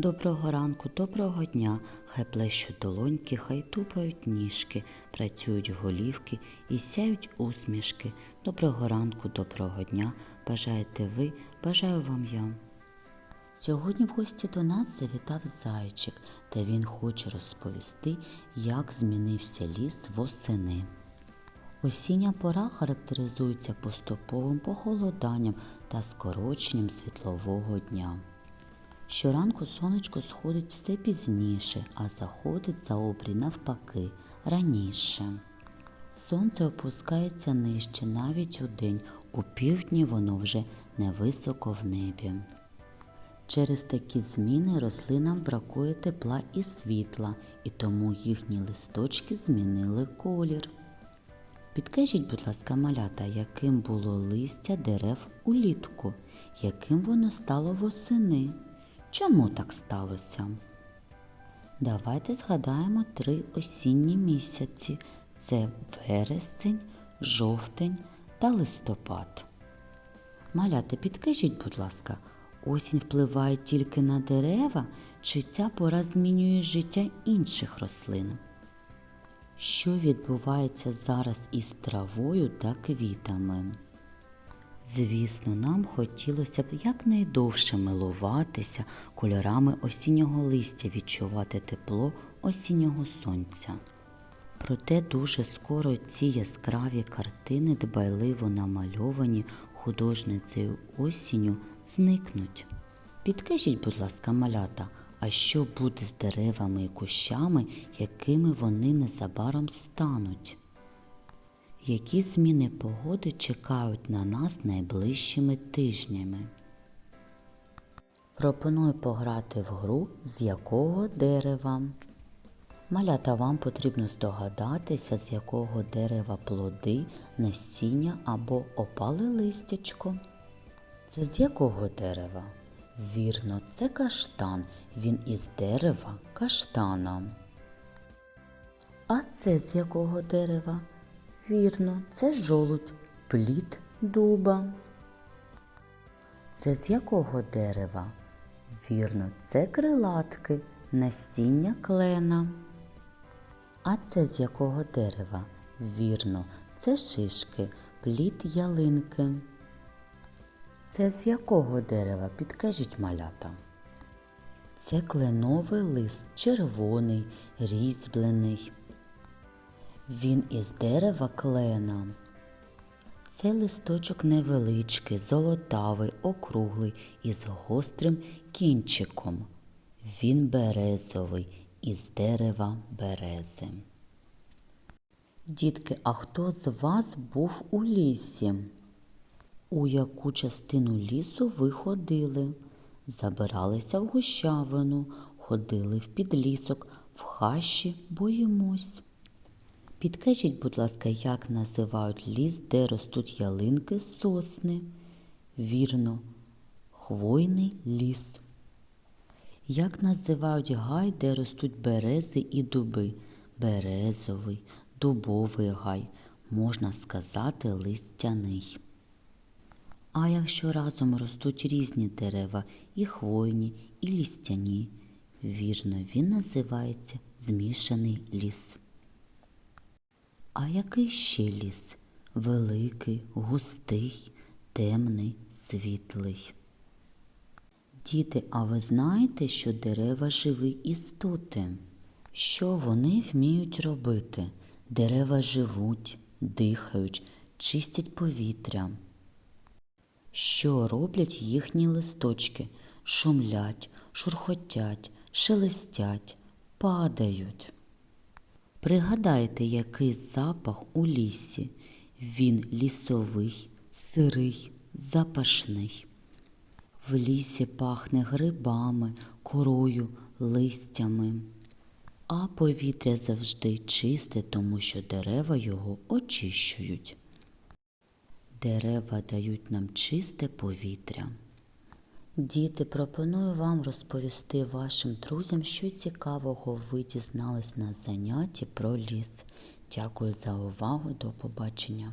Доброго ранку, доброго дня, хай плещуть долоньки, хай тупають ніжки, працюють голівки і сяють усмішки. Доброго ранку, доброго дня, бажаєте ви, бажаю вам я. Сьогодні в гості до нас завітав зайчик, та він хоче розповісти, як змінився ліс восени. Осіння пора характеризується поступовим похолоданням та скороченням світлового дня. Щоранку сонечко сходить все пізніше, а заходить за обрій навпаки раніше. Сонце опускається нижче навіть удень, у півдні воно вже невисоко в небі. Через такі зміни рослинам бракує тепла і світла, і тому їхні листочки змінили колір. Підкажіть, будь ласка, малята, яким було листя дерев улітку, яким воно стало восени? Чому так сталося? Давайте згадаємо три осінні місяці: це вересень, жовтень та листопад. Малята, підкажіть, будь ласка, осінь впливає тільки на дерева, чи ця пора змінює життя інших рослин? Що відбувається зараз із травою та квітами? Звісно, нам хотілося б якнайдовше милуватися кольорами осіннього листя, відчувати тепло осіннього сонця. Проте дуже скоро ці яскраві картини, дбайливо намальовані художницею осінню, зникнуть. Підкажіть, будь ласка, малята, а що буде з деревами і кущами, якими вони незабаром стануть? Які зміни погоди чекають на нас найближчими тижнями? Пропоную пограти в гру з якого дерева. Малята вам потрібно здогадатися, з якого дерева плоди, насіння або опале листячко. Це з якого дерева? Вірно, це каштан. Він із дерева каштана. А це з якого дерева? Вірно, це жолудь, плід дуба. Це з якого дерева? Вірно, це крилатки, насіння клена. А це з якого дерева? Вірно, це шишки, плід ялинки. Це з якого дерева? Підкажіть малята. Це кленовий лист, червоний, різьблений. Він із дерева клена. Це листочок невеличкий, золотавий, округлий із гострим кінчиком. Він березовий із дерева берези. Дітки, а хто з вас був у лісі? У яку частину лісу ви ходили? Забиралися в гущавину, ходили в підлісок, в хащі боїмось. Підкажіть, будь ласка, як називають ліс, де ростуть ялинки сосни? Вірно, хвойний ліс. Як називають гай, де ростуть берези і дуби? Березовий, дубовий гай, можна сказати, листяний. А якщо разом ростуть різні дерева, і хвойні, і лістяні, вірно, він називається змішаний ліс. А який ще ліс? Великий, густий, темний, світлий. Діти, а ви знаєте, що дерева живі істоти? Що вони вміють робити? Дерева живуть, дихають, чистять повітря. Що роблять їхні листочки? Шумлять, шурхотять, шелестять, падають. Пригадайте, який запах у лісі. Він лісовий, сирий, запашний. В лісі пахне грибами, корою, листями. А повітря завжди чисте, тому що дерева його очищують. Дерева дають нам чисте повітря. Діти, пропоную вам розповісти вашим друзям, що цікавого ви дізнались на занятті про ліс. Дякую за увагу. До побачення.